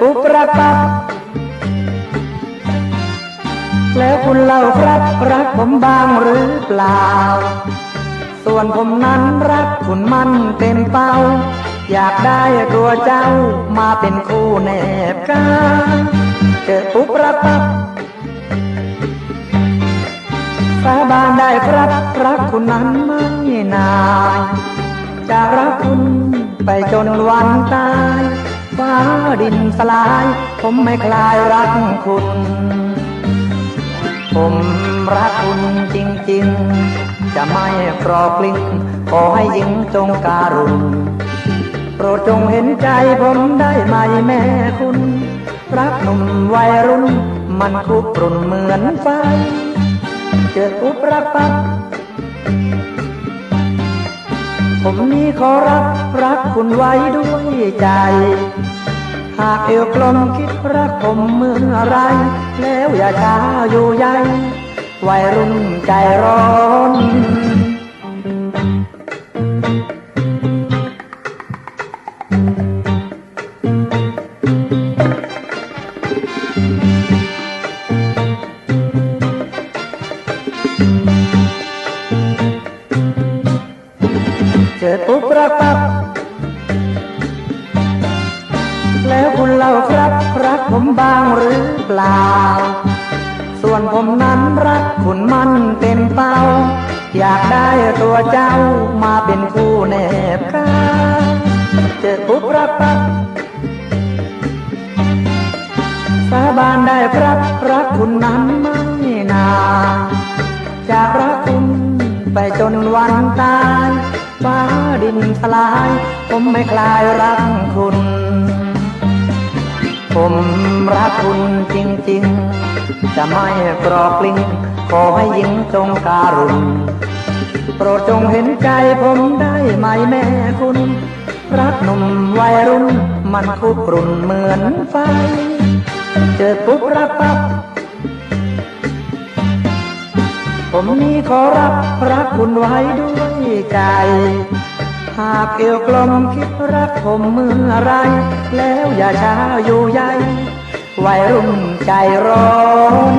ปุ๊บรักปั๊บแล้วคุณเล่าครับรักผมบ้างหรือเปล่า ส่วนผมนั้นรักคุณมันเต็มเป้า อยากได้ตัวเจ้ามาเป็นคู่แนบกายเจอปุ๊บรักปั๊บสาบานได้ครับรักคุณนั้นไม่นานจะรักคุณไปจนวันตาย ฟ้าดินสลาย ผมไม่คลายรักคุณ ผมรักคุณจริง ๆ จะไม่ปลอกกลิ้งขอให้หญิงจงการุณโปรดจงเห็นใจผมได้ไหมแม่คุณ รักหนุ่มวัยรุ่น มันคุกรุ่นเหมือนไฟ เจอปุ๊บรักปั๊บผมนี้ขอรักรักคุณไว้ด้วยใจากเอวกลมคิดรักผมเมื่อไร แล้วอย่าช้าอยู่ใยวัยรุ่นใจร้อนเจอปุ๊บรักปั๊บ แล้วคุณเล่าครับรักผมบ้างหรือเปล่า ส่วนผมนั้นรักคุณมันเต็มเป้า อยากได้ตัวเจ้ามาเป็นคู่แนบกายเจอปุ๊บรักปั๊บสาบานได้ครับรักคุณนั้นไม่นานจากรักคุณไปจนวันตายฟ้าดินสลาย ผมไม่คลายรักคุณ คุณจริงๆ จะไม่กรอกลิ้งขอให้หญิงจงการุณโปรดจงเห็นใจผมได้ไหมแม่คุณ รักหนุ่มวัยรุ่น มันคุกรุ่นเหมือนไฟ เจอปุ๊บรักปั๊บผมนี้ขอรับรักคุณไว้ด้วยใจ หากเอวกลมคิดรักผมเมื่อไร แล้วอย่าช้าอยู่ใย วัยรุ่นใจร้อน